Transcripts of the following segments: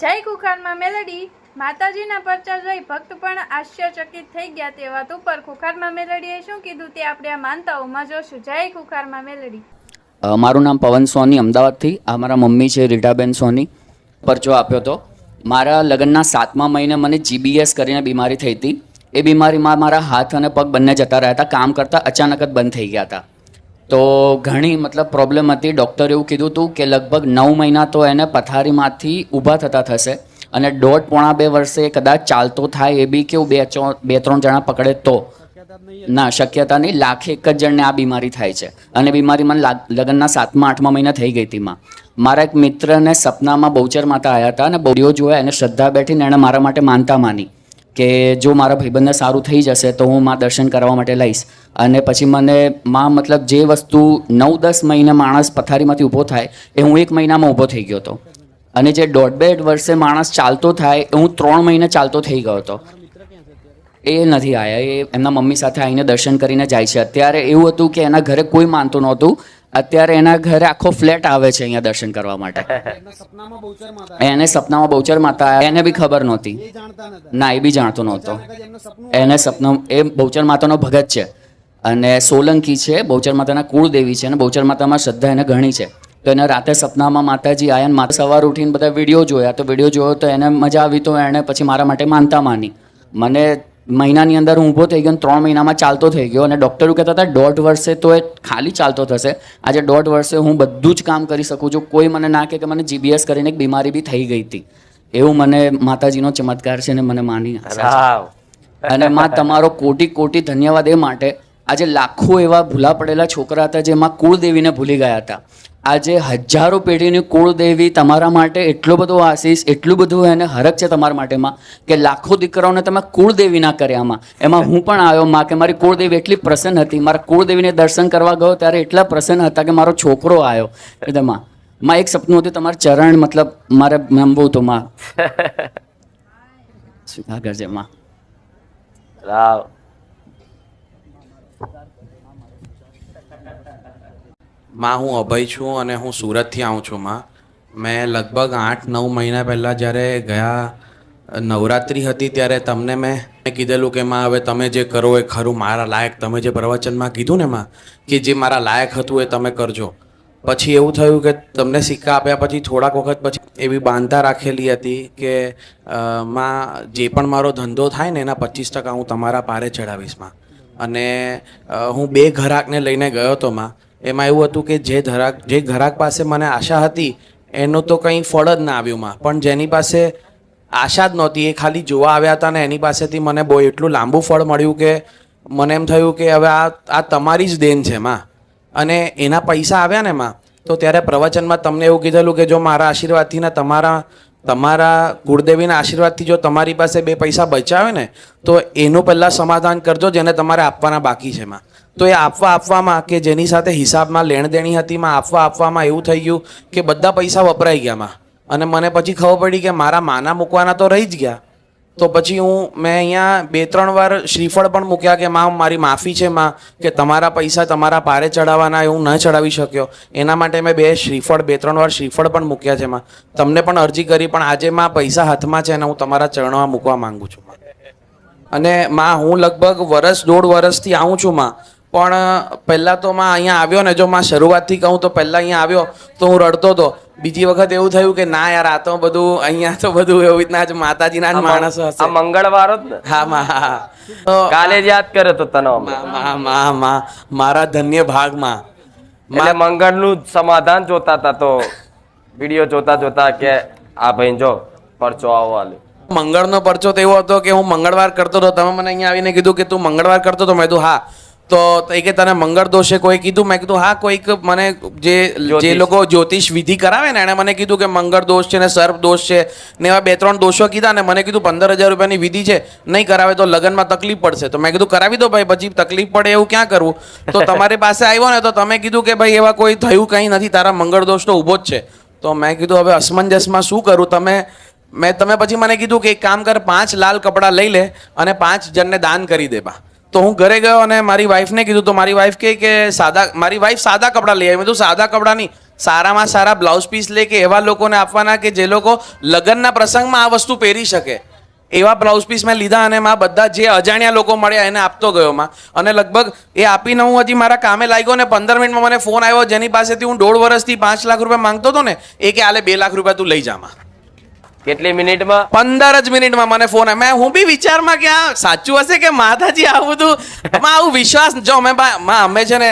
જય ખુખારમાં મેલડી. માતાજીના પરચા જોઈ ભક્ત પણ આશ્ચર્યચકિત થઈ ગયા તે વાત ઉપર ખુખારમાં મેલડીએ શું કીધું તે આપણે આ માનતાઓમાં જોશું. જય ખુખારમાં મેલડી. મારું નામ પવન સોની, અમદાવાદથી. આ મારા મમ્મી છે, રીટાબેન સોની. પરચો આપ્યો હતો મારા લગ્નના સાતમા મહિને મને જીબીએસ કરીને બીમારી થઈ હતી. એ બીમારીમાં મારા હાથ અને પગ બંને જતા રહ્યા હતા. કામ કરતાં અચાનક જ બંધ થઈ ગયા હતા. તો ઘણી મતલબ પ્રોબ્લેમ હતી. ડૉક્ટરે એવું કીધું હતું કે લગભગ નવ મહિના તો એને પથારીમાંથી ઊભા થતા થશે અને દોઢ પોણા બે વર્ષે કદાચ ચાલતો થાય એ બી કેવું બે બે ત્રણ જણા પકડે તો. ના, શક્યતા નહીં. લાખે એક જ જણને આ બીમારી થાય છે. અને બીમારી મને લગ્નના સાતમા, આઠમા મહિના થઈ ગઈ હતી માં. મારા એક મિત્રને સપનામાં બહુચર માતા આવ્યા હતા અને બોડીઓ જોયા એને શ્રદ્ધા બેઠીને એણે મારા માટે માનતા માની. કે જો મારા ભાઈબંધને સારું થઈ જશે તો હું માં દર્શન કરવા માટે લઈશ. અને પછી મને માં મતલબ જે વસ્તુ નવ દસ મહિને માણસ પથારીમાંથી ઊભો થાય એ હું એક મહિનામાં ઊભો થઈ ગયો હતો. અને જે દોઢ બે વર્ષે માણસ ચાલતો થાય એ હું ત્રણ મહિને ચાલતો થઈ ગયો હતો. એ નથી આવ્યા એ એમના મમ્મી સાથે આવીને દર્શન કરીને જાય છે. અત્યારે એવું હતું કે એના ઘરે કોઈ માનતું નહોતું અત્યારે એના ઘરે આખો ફ્લેટ આવે છે અહીંયા દર્શન કરવા માટે. એને સપનામાં બહુચર માતા એને બી ખબર નહોતી. ના, એ બી જાણતો નહોતો. એને સપનું, એ બહુચર માતાનો ભગત છે. અને સોલંકી છે, બહુચર માતાના કુળદેવી છે અને બહુચર માતામાં શ્રદ્ધા એને ઘણી છે. તો એને રાતે સપનામાં માતાજી આયા માતા સવાર ઉઠીને બધા વીડિયો જોયા. તો વીડિયો જોયો તો એને મજા આવી તો એણે પછી મારા માટે માનતા માની. મને મહિનાની અંદર હું ઊભો થઈ ગયો ત્રણ મહિનામાં ચાલતો થઈ ગયો અને ડૉક્ટરો કહેતા હતા દોઢ વર્ષે તો એ ખાલી ચાલતો થશે. આજે દોઢ વર્ષે હું બધું જ કામ કરી શકું છું. કોઈ મને ના કહે કે મને જીબીએસ કરીને એક બીમારી બી થઈ ગઈ હતી. એવું મને માતાજીનો ચમત્કાર છે ને મને માની અને માં તમારો કોટી કોટી ધન્યવાદ એ માટે આજે લાખો એવા ભૂલા પડેલા છોકરા હતા જેમાં કુળદેવીને ભૂલી ગયા હતા. આજે હજારો પેઢીની કુળદેવી તમારા માટે એટલો બધો આશીષ એટલું બધું એને હરક છે તમારા માટેમાં કે લાખો દીકરાઓને તમે કુળદેવી ના કર્યામાં એમાં હું પણ આવ્યો માં કે મારી કુળદેવી એટલી પ્રસન્ન હતી. મારા કુળદેવીને દર્શન કરવા ગયો ત્યારે એટલા પ્રસન્ન હતા કે મારો છોકરો આવ્યો. એટલે માં માં એક સપનું હતું તમારું ચરણ મતલબ મારે નમવું હતું માં. આગળ છે માં? રાવ. માં હું અભય છું અને હું સુરતથી આવું છું, માં. મેં લગભગ આઠ નવ મહિના પહેલાં જ્યારે ગયા નવરાત્રિ હતી ત્યારે તમને મેં કીધેલું કે, માં, હવે તમે જે કરો એ ખરું, મારા લાયક. તમે જે પ્રવચનમાં કીધું ને, માં, કે જે મારા લાયક હતું એ તમે કરજો. પછી એવું થયું કે તમને સિક્કા આપ્યા પછી થોડાક વખત પછી એવી બાંધતા રાખેલી હતી કે માં, જે પણ મારો ધંધો થાય ને એના પચીસ ટકા હું તમારા પારે ચડાવીશમાં. અને હું બે ઘરાકને લઈને ગયો હતો, માં. એમાં એવું હતું કે જે ધરાક, જે ઘરાક પાસે મને આશા હતી, એનું તો કંઈ ફળ જ ના આવ્યું માં. પણ જેની પાસે આશા જ નહોતી, એ ખાલી જોવા આવ્યા હતા ને એની પાસેથી મને બહુ એટલું લાંબુ ફળ મળ્યું કે મને એમ થયું કે હવે આ આ તમારી જ દેન છે માં. અને એના પૈસા આવ્યા ને માં, તો ત્યારે પ્રવચનમાં તમને એવું કીધેલું કે જો મારા આશીર્વાદથી ને તમારા તમારા ગુરુદેવીના આશીર્વાદથી જો તમારી પાસે બે પૈસા બચાવે ને, તો એનું પહેલાં સમાધાન કરજો જેને તમારે આપવાના બાકી છે માં. તો એ આપવા આપવામાં કે જેની સાથે હિસાબમાં લેણદેણી હતી, માં આપવા આપવામાં એવું થઈ ગયું કે બધા પૈસા વપરાઈ ગયા માં. અને મને પછી ખબર પડી કે મારા માના મૂકવાના તો રહી જ ગયા. તો પછી હું, મેં અહીંયા બે ત્રણ વાર શ્રીફળ પણ મૂક્યા કે માં મારી માફી છે માં, કે તમારા પૈસા તમારા પારે ચડાવવાના હું ન ચડાવી શક્યો. એના માટે મેં બે શ્રીફળ, બે ત્રણ વાર શ્રીફળ પણ મૂક્યા છે માં. તમને પણ અરજી કરી, પણ આજે માં પૈસા હાથમાં છે અને હું તમારા ચરણમાં મૂકવા માંગુ છું અને માં, હું લગભગ વરસ, દોઢ વર્ષથી આવું છું માં. પણ પહેલાં તો માં અહીંયા આવ્યો ને જો માં શરૂઆતથી કહું તો પહેલાં અહીંયા આવ્યો તો હું રડતો હતો. બીજી વખત એવું થયું કે ના યાર આ તો બધું અહીંયા તો બધું એવી રીતના જ માતાજીના જ માણસો આ હશે મંગળવાર જ ને? હા માં હા કાલે જ યાદ કરે તો તને મારા ધન્ય ભાગમાં. એટલે મંગળનું સમાધાન જોતા હતા તો વીડિયો જોતા જોતા કે આ ભાઈ જો પરચો આવો આલે. મંગળનો પરચો તો એવો હતો કે હું મંગળવાર કરતો હતો. તમે મને અહીંયા આવીને કીધું કે તું મંગળવાર કરતો હતો. મેં કીધું હા. તો એ કે તને મંગળ દોષે કોઈ કીધું? મેં કીધું હા કોઈક મને જે જે લોકો જ્યોતિષ વિધિ કરાવે ને એણે મને કીધું કે મંગળ દોષ છે ને સર્પ દોષ છે ને એવા બે ત્રણ દોષો કીધા ને મને કીધું પંદર હજાર રૂપિયાની વિધિ છે નહીં કરાવે તો લગ્નમાં તકલીફ પડશે. તો મેં કીધું કરાવી દો ભાઈ પછી તકલીફ પડે એવું ક્યાં કરવું તો તમારી પાસે આવ્યો ને તો તમે કીધું કે ભાઈ એવા કોઈ થયું કંઈ નથી તારા મંગળ દોષ તો ઊભો જ છે. તો મેં કીધું હવે અસમંજસમાં શું કરું? તમે મેં તમે પછી મને કીધું કે એક કામ કર પાંચ લાલ કપડાં લઈ લે અને પાંચ જણને દાન કરી દે બા. તો હું ઘરે ગયો અને મારી વાઈફને કીધું, તો મારી વાઈફ કહે કે સાદા, મારી વાઈફ સાદા કપડાં લઈ આવી. મેં તો સાદા કપડાં નહીં, સારામાં સારા બ્લાઉઝ પીસ લે કે એવા લોકોને આપવાના કે જે લોકો લગ્નના પ્રસંગમાં આ વસ્તુ પહેરી શકે. એવા બ્લાઉઝ પીસ મેં લીધા અને માં બધા જે અજાણ્યા લોકો મળ્યા એને આપતો ગયો માં. અને લગભગ એ આપીને હું હજી મારા કામે લાગ્યો ને પંદર મિનિટમાં મને ફોન આવ્યો જેની પાસેથી હું દોઢ વર્ષથી પાંચ લાખ રૂપિયા માંગતો હતો ને, એ કે, આલે બે લાખ રૂપિયા તું લઈ જામાં કેટલી મિનિટમાં? પંદર જ મિનિટમાં મને ફોન મેં હું બી વિચારમાં કે આ સાચું હશે કે માતાજી આવું બધું? માં આવું વિશ્વાસ જો, અમે માં, અમે છે ને,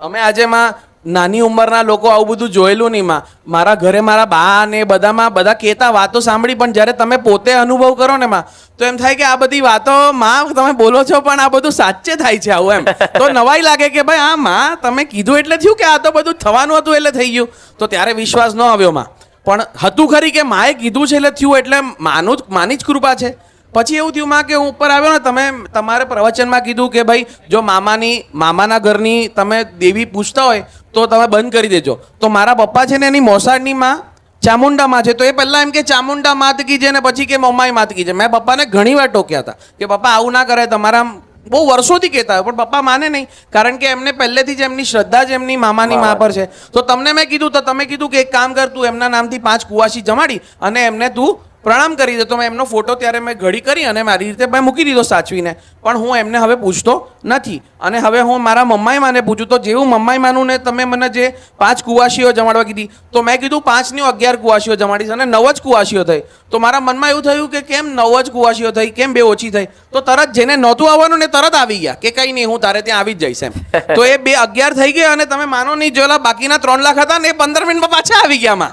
અમે આજે માં નાની ઉંમરના લોકો આવું બધું જોયેલું નહીં માં. મારા ઘરે મારા બા ને બધામાં બધા કહેતા વાતો સાંભળી, પણ જ્યારે તમે પોતે અનુભવ કરો ને માં, તો એમ થાય કે આ બધી વાતો, માં, તમે બોલો છો, પણ આ બધું સાચે થાય છે આવું એમ. તો નવાઈ લાગે કે ભાઈ, આ માં, તમે કીધું એટલે થયું કે આ તો બધું થવાનું હતું એટલે થઈ ગયું? તો ત્યારે વિશ્વાસ ન આવ્યો માં. પણ હતું ખરી કે માએ કીધું છે એટલે થયું એટલે માનું જ માની જ કૃપા છે. પછી એવું થયું માં કે હું ઉપર આવ્યો ને, તમે તમારે પ્રવચનમાં કીધું કે ભાઈ, જો મામાની મામાના ઘરની તમે દેવી પૂછતા હોય, તો તમે બંધ કરી દેજો. તો મારા પપ્પા છે ને એની મોસાળની માં ચામુંડામાં છે. તો એ પહેલાં એમ કે ચામુંડા માત કીજે ને, પછી કે મમ્માઈ માત કીજે મેં પપ્પાને ઘણી વાર ટોક્યા હતા કે પપ્પા આવું ના કરે તમારા બહુ વર્ષોથી કહેતા હોય પણ પપ્પા માને નહીં કારણ કે એમને પહેલેથી જ એમની શ્રદ્ધા જ એમની મામાની મા પર છે. તો તમને મેં કીધું તો તમે કીધું કે એક કામ કર તું એમના નામથી પાંચ કુવાસી જમાડી અને એમને તું પ્રણામ કરી દીધો. મેં એમનો ફોટો ત્યારે મેં ઘડી કરી અને મારી રીતે મેં મૂકી દીધો સાચવીને. પણ હું એમને હવે પૂછતો નથી. અને હવે હું મારા મમ્માઈ માને પૂછું. તો જેવું મમ્માઈ માનું ને તમે મને જે પાંચ કુવાસીઓ જમાડવા કીધી, તો મેં કીધું પાંચની અગિયાર કુવાસીઓ જમાડીશ અને નવ જ કુવાસીઓ થઈ. તો મારા મનમાં એવું થયું કે કેમ નવ જ કુવાસીઓ થઈ? કેમ બે ઓછી થઈ? તો તરત જેને નહોતું આવવાનું ને તરત આવી ગયા કે કંઈ નહીં, હું તારે ત્યાં આવી જ જઈશ એમ. તો એ બે અગિયાર થઈ ગયા અને તમે માનો નહીં જોયેલા બાકીના ત્રણ લાખ હતા ને એ પંદર મિનિટમાં પાછા આવી ગયા માં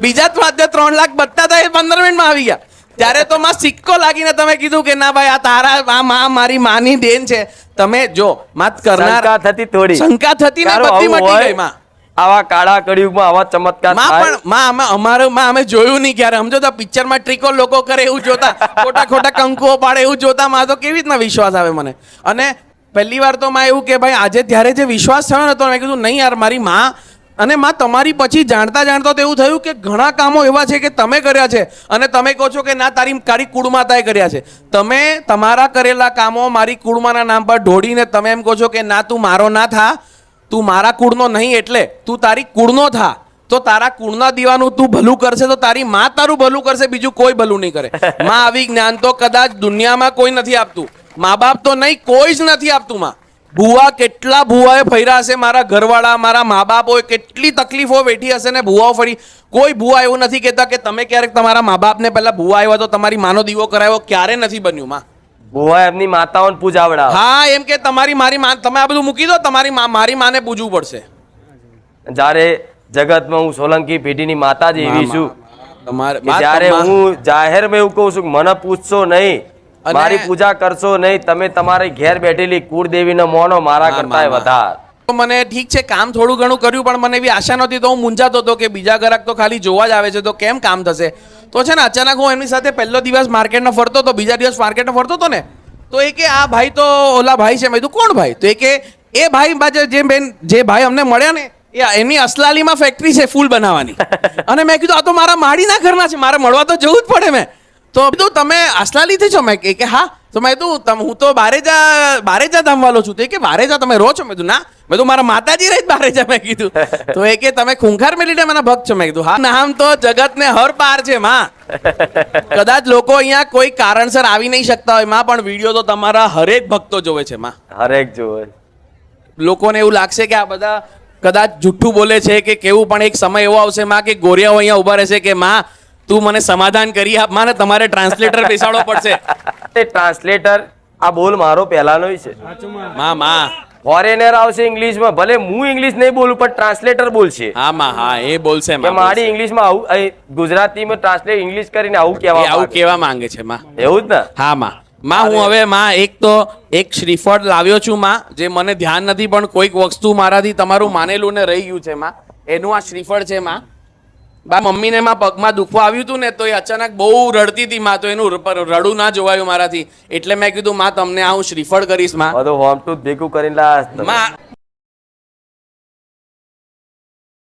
બીજા સ્વાધ્યાય ત્રણ લાખ બત્તા હતા એ પંદર મિનિટમાં આવી ગયા. ત્યારે તો માં સિક્કો લાગીને તમે કીધું કે ના ભાઈ આ તારા આ માં મારી માની દેન છે. તમે જો માત કરનાર શંકા થતી થોડી. શંકા થતી ને બધી મટી ગઈ માં. આવા કાળા કળિયુગમાં આવા ચમત્કારમાં પણ માં અમે અમારું માં અમે જોયું નહીં ક્યારે. સમજો તો પિક્ચરમાં ટ્રીકો લોકો કરે એવું જોતા. ખોટા ખોટા કંકુઓ પાડે એવું જોતા. માં તો કેવી રીતના વિશ્વાસ આવે મને? અને પહેલી વાર તો માં એવું કે ભાઈ આજે ત્યારે જે વિશ્વાસ થયો ને તો મેં કીધું નહીં યાર મારી માં અને માં તમારી પછી જાણતા જાણતા તો એવું થયું કે ઘણા કામો એવા છે કે તમે કર્યા છે. અને તમે કહો છો કે ના તારી તારી કુળમાતાએ કર્યા છે. તમે તમારા કરેલા કામો મારી કુળમાના નામ પર ઢોળીને તમે એમ કહો છો કે ના તું મારો ના થા. તું મારા કુળનો નહીં એટલે તું તારી કુળનો થા. તો તારા કુળના દીવાનું તું ભલું કરશે તો તારી માં તારું ભલું કરશે બીજું કોઈ ભલું નહીં કરે. માં આવી જ્ઞાન તો કદાચ દુનિયામાં કોઈ નથી આપતું. મા બાપ તો નહીં કોઈ જ નથી આપતું માં. ભુવા કેટલા ભુવાએ ફર્યા હશે? મારા ઘરવાળા મારા મા બાપોએ કેટલી તકલીફો વેઠી હશે ને ભુવાઓ ફરી? કોઈ ભુવા એવું નથી કહેતા કે તમે ક્યારેક તમારા મા બાપને પહેલા ભુવા આવ્યા તો તમારી માનો દીવો કરાયો ક્યારે નથી બન્યું માં? ભુવા એમની માતાઓને પૂજાવડા હા એમ કે તમારી મારી માં તમે આ બધું મૂકી દો તમારી મારી માને પૂજવું પડશે. જ્યારે જગતમાં હું સોલંકી પેઢીની માતાજી એવી છું તમારે જ્યારે હું જાહેરમાં એવું કહું છું કે મને પૂછશો નહીં મારી પૂજા કરશો નહીં તમે તમારી ઘેર બેઠેલી કુળદેવીને મોનો મારા કરતા. વધાર. તો મને ઠીક છે કામ થોડું ઘણું કર્યું પણ મને એવી આશા નહોતી તો હું મૂંઝાતો હતો કે બીજા ગ્રાહક તો ખાલી જોવા જ આવે છે તો કેમ કામ થશે? તો છે ને અચાનક હું એમની સાથે પહેલો દિવસ માર્કેટનો ફરતો હતો બીજા દિવસ માર્કેટમાં ફરતો હતો ને તો એ કે આ ભાઈ તો ઓલા ભાઈ છે. મેં કીધું કોણ ભાઈ? તો એ કે એ ભાઈ બાજુ જે બેન જે ભાઈ અમને મળ્યા ને એ એની અસલાલીમાં ફેક્ટરી છે ફૂલ બનાવવાની. અને મેં કીધું આ તો મારા માડીના ઘરના છે મારે મળવા તો જવું જ પડે મેં. તો કીધું તમે અસલાલીથી છો? મેં કે કે હા. તો મેં કીધું તમ હું તો બારેજા બારેજા ધામવાલો છું. તે કે બારેજા તમે રહો છો? મેં કીધું ના. મેં તો મારા માતાજી રહી જ. બારેજા મેં કીધું તો એ કે તમે ખૂંખાર મેલીને મને ભક્ત છો? મેં કીધું હા. નામ તો જગતને હર પાર છે માં. કદાચ લોકો અહીંયા કોઈ કારણસર આવી નહીં શકતા હોયમાં પણ વીડિયો તો તમારા હરેક ભક્તો જોવે છે માં. હરેક જોવે લોકોને એવું લાગશે કે આ બધા કદાચ જુઠ્ઠું બોલે છે કે કેવું પણ એક સમય એવો આવશે માં કે ગોરિયાઓ અહીંયા ઊભા રહેશે કે માં તું મને સમાધાન કરી આપ માને તમારે ટ્રાન્સલેટર બેસાડવો પડશે. તે ટ્રાન્સલેટર આ બોલ મારો પહેલાનો છે. માં માં. ફોરેનર આવશે ઇંગ્લિશમાં ભલે હું ઇંગ્લિશ નહીં બોલું પણ ટ્રાન્સલેટર બોલશે. હા માં હા એ બોલશે મારી ઇંગ્લિશમાં આવું ગુજરાતીમાં ટ્રાન્સલેટ ઇંગ્લિશ કરીને આવું કહેવા આવું કહેવા કેવા માંગે છે માં. એવું જ ને? હા માં. માં હું હવે માં એક તો એક શ્રીફળ લાવ્યો છું માં જે મને ધ્યાન નથી પણ કોઈક વસ્તુ મારાથી તમારું માનેલું ને રહી ગયું છે માં. એનું આ શ્રીફળ છે માં. બા મમ્મીને માં પગમાં દુખવા આવ્યું હતું ને તો એ અચાનક બહુ રડતી હતી માં તો એનું રડું ના જોવાયું મારાથી. એટલે મેં કીધું માં તમને હું શ્રીફળ કરીશમાં. બધું હોમ ટુ ભેગું કરીને માં